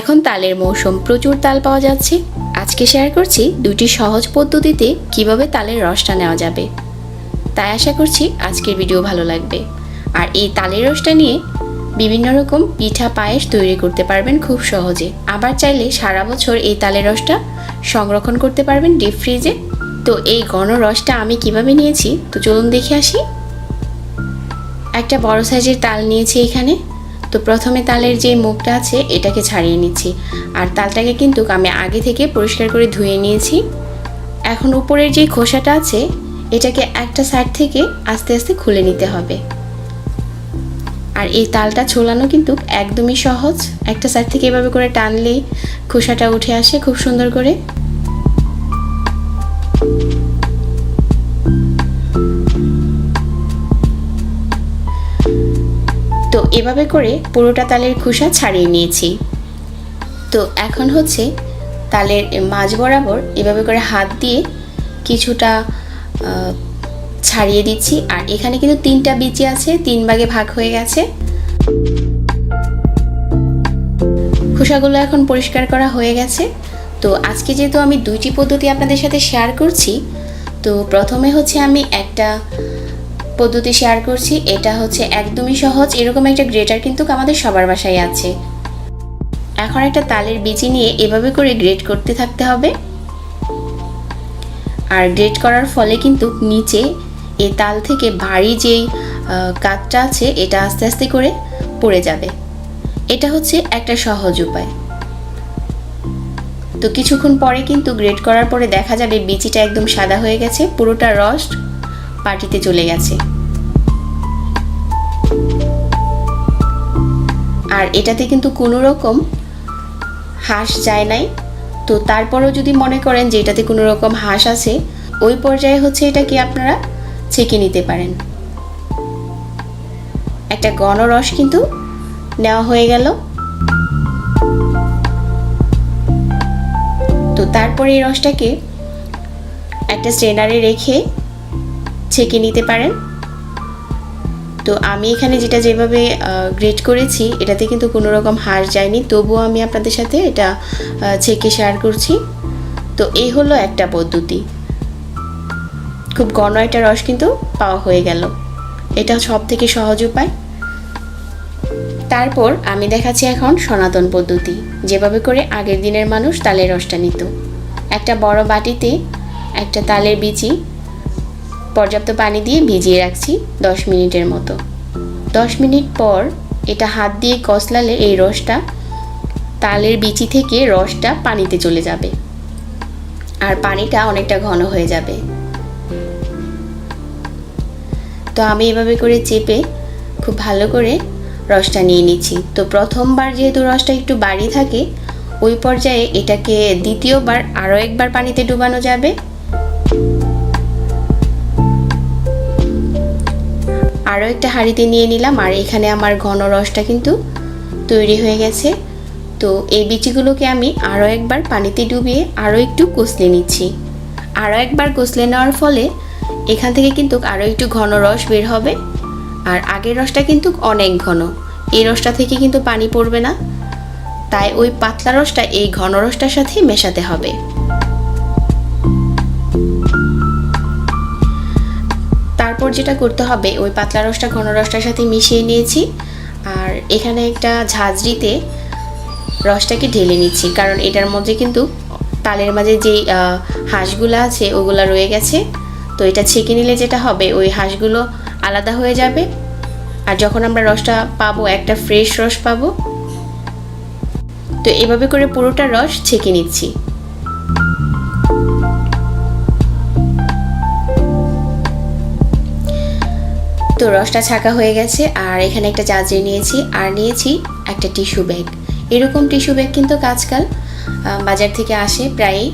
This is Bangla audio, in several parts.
এখন তালের মৌসুম, প্রচুর তাল পাওয়া যাচ্ছে। আজকে শেয়ার করছি দুটি সহজ পদ্ধতিতে কীভাবে তালের রসটা নেওয়া যাবে। তাই আশা করছি আজকের ভিডিও ভালো লাগবে। আর এই তালের রসটা নিয়ে বিভিন্ন রকম পিঠা পায়েস তৈরি করতে পারবেন খুব সহজে। আবার চাইলে সারা বছর এই তালের রসটা সংরক্ষণ করতে পারবেন ডিপ ফ্রিজে তো এই ঘন রসটা আমি কীভাবে নিয়েছি? তো চলুন দেখে আসি। একটা বড় সাইজের তাল নিয়েছি এখানে। তো প্রথমে তালের যে মুখটা আছে, এটাকে ছাড়িয়ে নিচ্ছি। আর তালটাকে কিন্তু আমি আগে থেকে পরিষ্কার করে ধুয়ে নিয়েছি। এখন উপরের যে খোসাটা আছে, এটাকে একটা সাইড থেকে আস্তে আস্তে খুলে নিতে হবে। আর এই তালটা ছোলানো কিন্তু একদমই সহজ। একটা সাইড থেকে এভাবে করে টানলেই খোসাটা উঠে আসে খুব সুন্দর করে। এভাবে করে পুরোটা তালের খোসা ছাড়িয়ে নিয়েছি। তো এখন হচ্ছে তালের মাঝ বরাবর এভাবে করে হাত দিয়ে কিছুটা ছাড়িয়ে দিচ্ছি। আর এখানে কিন্তু তিনটা বিচি আছে, তিন ভাগে ভাগ হয়ে গেছে। খোসাগুলো এখন পরিষ্কার করা হয়ে গেছে। তো আজকে যেহেতু আমি দুইটি পদ্ধতি আপনাদের সাথে শেয়ার করছি, তো প্রথমে হচ্ছে আমি একটা পদ্ধতি শেয়ার করছি, এটা হচ্ছে একদমই সহজ, এরকম একটা গ্রেটার কিন্তু আমাদের সবার বাসায় আছে। এখন একটা তালের বিচি নিয়ে এভাবে করে গ্রেট করতে থাকতে হবে। আর গ্রেট করার ফলে কিন্তু নিচে এই তাল থেকে ভারী যেই কাঠটা আছে, এটা আস্তে আস্তে করে পড়ে যাবে। এটা হচ্ছে একটা সহজ উপায়। তো কিছুক্ষণ পরে কিন্তু গ্রেট করার পরে দেখা যাবে বিচিটা একদম সাদা হয়ে গেছে, পুরোটা রস পাটিতে চলে গেছে। আর এটাতে কিন্তু কোনো রকম হাঁস যায় নাই। তো তারপরেও যদি মনে করেন যে এটাতে কোনো রকম হাঁস আছে, ওই পর্যায়ে হচ্ছে এটাকে আপনারা ছেঁকে নিতে পারেন। একটা ঘন রস কিন্তু নেওয়া হয়ে গেল। তো তারপরে এই রসটাকে একটা স্ট্রেনারে রেখে ছেঁকে নিতে পারেন। তো আমি এখানে যেটা যেভাবে গ্রেট করেছি, এটাতে কিন্তু কোনো রকম হার যায়নি। তবুও আমি আপনাদের সাথে এটা ছেঁকে শেয়ার করছি। তো এই হলো একটা পদ্ধতি। খুব ঘন একটা রস কিন্তু পাওয়া হয়ে গেল। এটা সব থেকে সহজ উপায়। তারপর আমি দেখাচ্ছি এখন সনাতন পদ্ধতি। যেভাবে করে আগের দিনের মানুষ তালের রসটা নিত। একটা বড় বাটিতে একটা তালের বিচি পর্যাপ্ত পানি দিয়ে ভিজিয়ে রাখছি দশ মিনিটের মতো। দশ মিনিট পর এটা হাত দিয়ে কসলালে এই রসটা, তালের বিচি থেকে রসটা পানিতে চলে যাবে। আর পানিটা অনেকটা ঘন হয়ে যাবে। তো আমি এভাবে করে চেপে খুব ভালো করে রসটা নিয়ে নিচ্ছি। তো প্রথমবার যেহেতু রসটা একটু বাড়ি থাকে, ওই পর্যায়ে এটাকে দ্বিতীয়বার আরও একবার পানিতে ডুবানো যাবে। আরও একটা হাঁড়িতে নিয়ে নিলাম, আর এখানে আমার ঘন রসটা কিন্তু তৈরি হয়ে গেছে। তো এই বিচিগুলোকে আমি আরও একবার পানিতে ডুবিয়ে আরও একটু কষলে নিচ্ছি। আরও একবার কষলে নেওয়ার ফলে এখান থেকে কিন্তু আরও একটু ঘন রস বের হবে, আর আগের রসটা কিন্তু অনেক ঘন। এই রসটা থেকে কিন্তু পানি পড়বে না। তাই ওই পাতলা রসটা এই ঘন রসটার সাথে মেশাতে হবে। তারপর যেটা করতে হবে, ওই পাতলা রসটা, ঘন রসটার সাথে মিশিয়ে নিয়েছি। আর এখানে একটা ঝাঁঝরিতে রসটাকে ঢেলে নিচ্ছি, কারণ এটার মধ্যে কিন্তু তালের মাঝে যেই হাঁসগুলো আছে, ওগুলো রয়ে গেছে। তো এটা ছেঁকে নিলে যেটা হবে, ওই হাঁসগুলো আলাদা হয়ে যাবে। আর যখন আমরা রসটা পাবো, একটা ফ্রেশ রস পাবো। তো এভাবে করে পুরোটা রস ছেঁকে নিচ্ছি। তো রসটা ছাকা হয়ে গেছে, আর এখানে একটা চাচড়ি নিয়েছি, আর নিয়েছি একটা টিস্যু ব্যাগ। এরকম টিস্যু ব্যাগ কিন্তু আজকাল বাজার থেকে আসে প্রায়ই।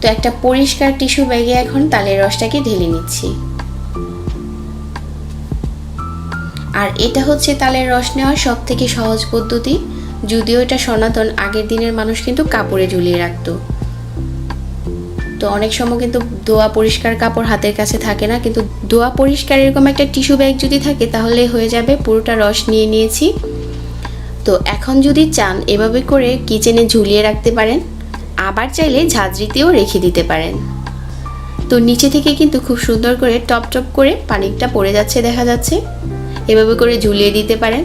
তো একটা পরিষ্কার টিস্যু ব্যাগে এখন তালের রসটাকে ঢেলে নিচ্ছি। আর এটা হচ্ছে তালের রস নেওয়ার সব থেকে সহজ পদ্ধতি, যদিও এটা সনাতন, আগের দিনের মানুষ কিন্তু কাপড়ে ঝুলিয়ে রাখতো। তো অনেক সময় কিন্তু ধোয়া পরিষ্কার কাপড় হাতের কাছে থাকে না, কিন্তু ধোয়া পরিষ্কার এরকম একটা টিস্যু ব্যাগ যদি থাকে তাহলে হয়ে যাবে পুরোটা রস নিয়ে নিয়েছি। তো এখন যদি চান এভাবে করে কিচেনে ঝুলিয়ে রাখতে পারেন, আবার চাইলে ঝাঁঝরিতেও রেখে দিতে পারেন। তো নিচে থেকে কিন্তু খুব সুন্দর করে টপ টপ করে পানিটা পড়ে যাচ্ছে দেখা যাচ্ছে। এভাবে করে ঝুলিয়ে দিতে পারেন।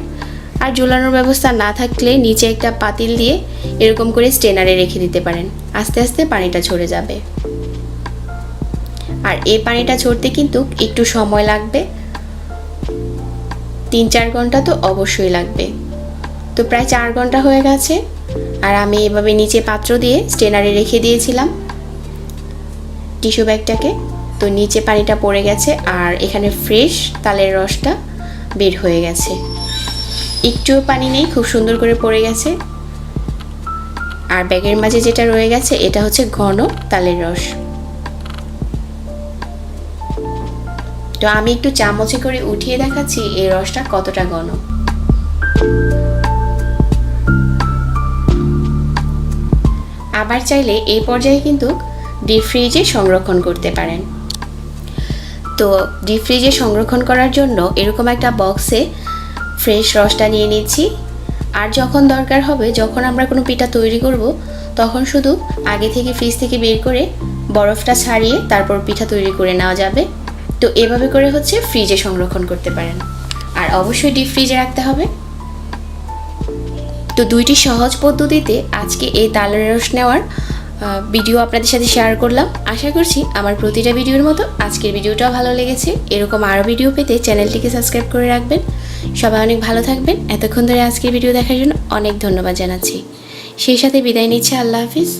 আর ঝুলানোর ব্যবস্থা না থাকলে নিচে একটা পাতিল দিয়ে এরকম করে স্টেনারে রেখে দিতে পারেন। আস্তে আস্তে পানিটা ঝরে যাবে। আর এই পানিটা ঝরতে কিন্তু একটু সময় লাগবে। তিন চার ঘণ্টা তো অবশ্যই লাগবে। তো প্রায় চার ঘণ্টা হয়ে গেছে। আর আমি এভাবে নিচে পাত্র দিয়ে স্টেনারে রেখে দিয়েছিলাম। টিস্যু ব্যাগটাকে। তো নিচে পানিটা পড়ে গেছে আর এখানে ফ্রেশ তালের রসটা বের হয়ে গেছে। একটুও পানি নেই, খুব সুন্দর করে পড়ে গেছে। আর ব্যাগের মাঝে যেটা রয়ে গেছে, এটা হচ্ছে ঘন তালের রস। তো আমি একটু চামচে করে উঠিয়ে দেখাচ্ছি এই রসটা কতটা ঘন। আবার চাইলে এই পর্যায়ে কিন্তু ডিপ ফ্রিজে সংরক্ষণ করতে পারেন। তো ডিপ ফ্রিজে সংরক্ষণ করার জন্য এরকম একটা বক্সে ফ্রেশ রসটা নিয়ে নিচ্ছি। আর যখন দরকার হবে, যখন আমরা কোনো পিঠা তৈরি করব, তখন শুধু আগে থেকে ফ্রিজ থেকে বের করে বরফটা ছাড়িয়ে তারপর পিঠা তৈরি করে নেওয়া যাবে। তো এভাবে করে হচ্ছে ফ্রিজে সংরক্ষণ করতে পারেন। আর অবশ্যই ডিপ ফ্রিজে রাখতে হবে। তো দুইটি সহজ পদ্ধতিতে আজকে এই তালের রস নেওয়ার ভিডিও আপনাদের সাথে শেয়ার করলাম। আশা করছি আমার প্রতিটা ভিডিওর মতো আজকের ভিডিওটাও ভালো লেগেছে। এরকম আরও ভিডিও পেতে চ্যানেলটিকে সাবস্ক্রাইব করে রাখবেন। সবাই অনেক ভালো থাকবেন। এতক্ষণ ধরে আজকের ভিডিও দেখার জন্য অনেক ধন্যবাদ জানাচ্ছি। সেই সাথে বিদায় নিচ্ছে। আল্লাহ হাফিজ।